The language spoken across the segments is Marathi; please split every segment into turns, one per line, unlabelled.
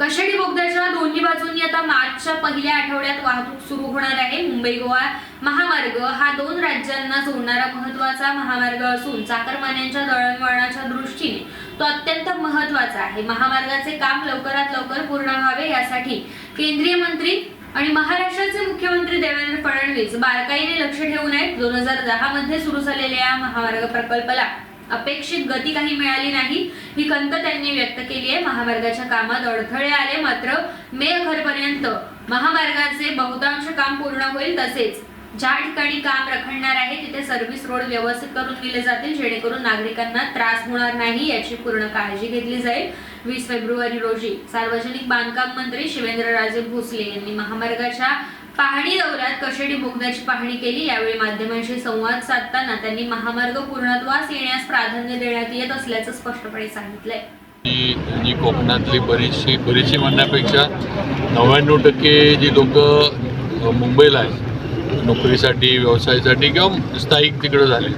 कशेडी बोगद्याच्या दोन्ही बाजूंनी आता मार्चच्या पहिल्या आठवड्यात वाहतूक सुरू होणार आहे? मुंबई गोवा महामार्ग हा दोन राज्यांना जोडणारा महत्त्वाचा महामार्ग असून चाकरमान्यांच्या दळणवळणाच्या दृष्टीने तो अत्यंत महत्त्वाचा आहे. महामार्गाचे काम लवकरात लवकर पूर्ण व्हावे यासाठी केंद्रीय मंत्री आणि महाराष्ट्राचे मुख्यमंत्री देवेंद्र फडणवीस बारकाईने लक्ष ठेवून आहेत. दोन हजार दहा मध्ये सुरू झालेल्या या महामार्ग प्रकल्पाला अपेक्षित गती काही मिळाली नाही. ही खंत त्यांनी व्यक्त केली आहे. महामार्गाच्या कामात अडथळे आले मात्र मे अखेरपर्यंत महामार्गाचे बहुतांश काम पूर्ण होईल तसेच ज्या ठिकाणी काम रखडणार आहे तिथे सर्व्हिस रोड व्यवस्थित करून दिले जातील जेणेकरून नागरिकांना त्रास होणार नाही याची पूर्ण काळजी घेतली जाईल. वीस फेब्रुवारी रोजी सार्वजनिक बांधकाम मंत्री शिवेंद्रराजे भोसले यांनी महामार्गाच्या पाहणी दौऱ्यात कशेडी बोगद्याची पाहणी केली यावेळी माध्यमांशी संवाद साधताना त्यांनी महामार्ग पूर्णत्वास येण्यास प्राधान्य देण्यात येत असल्याचं स्पष्टपणे सांगितलंय.
जी कोकणातली बरीचशी बरीचशी म्हणण्यापेक्षा नव्याण्णव टक्के जी लोक मुंबईला आहेत नोकरीसाठी व्यवसायासाठी किंवा स्थायिक तिकडं झाले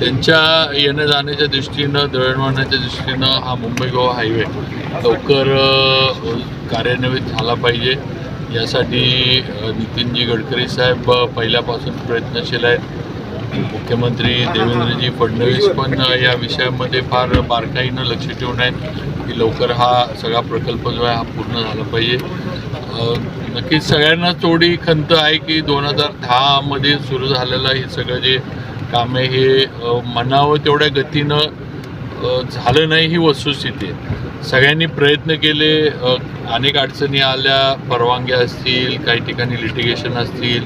त्यांच्या येण्या जाण्याच्या दृष्टीनं दळणवळणाच्या दृष्टीनं हा मुंबई गोवा हायवे लवकर कार्यान्वित झाला पाहिजे. यासाठी नितीनजी गडकरी साहेब पहिल्यापासून प्रयत्नशील आहेत. मुख्यमंत्री देवेंद्रजी फडणवीस पण या विषयामध्ये फार बारकाईनं लक्ष ठेवून आहेत की लवकर हा सगळा प्रकल्प जो आहे हा पूर्ण झाला पाहिजे. नक्कीच सगळ्यांना थोडी खंत आहे की दोन हजार दहामध्ये सुरू झालेलं हे सगळं जे काम आहे हे मनावं म्हणावं तेवढ्या गतीनं झालं नाही ही वस्तुस्थिती. आहे सगळ्यांनी प्रयत्न केले अनेक अडचणी आल्या. परवानग्या असतील काही ठिकाणी लिटिगेशन असतील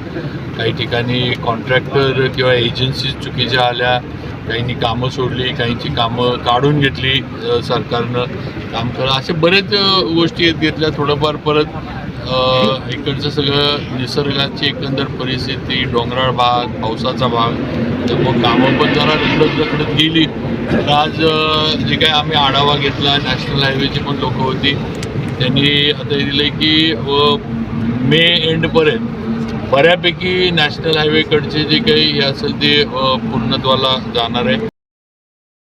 काही ठिकाणी कॉन्ट्रॅक्टर किंवा एजन्सीज चुकीच्या आल्या. काहींनी कामं सोडली काहींची कामं काढून घेतली सरकारनं. काम करा. असे बरेच गोष्टी आहेत घेतल्या थोडंफार. परत इकडचं सगळं निसर्गाची एकंदर परिस्थिती डोंगराळ भाग पावसाचा भाग त्यामुळं कामं पण जरा रखडत रखडत गेली. तर आज जे काय आम्ही आढावा घेतला नॅशनल हायवेची पण लोकं होती. त्यांनी आता हे दिलं की मे एंडपर्यंत बऱ्यापैकी नॅशनल हायवेकडचे जे काही हे असेल ते पूर्णत्वाला जाणार आहे.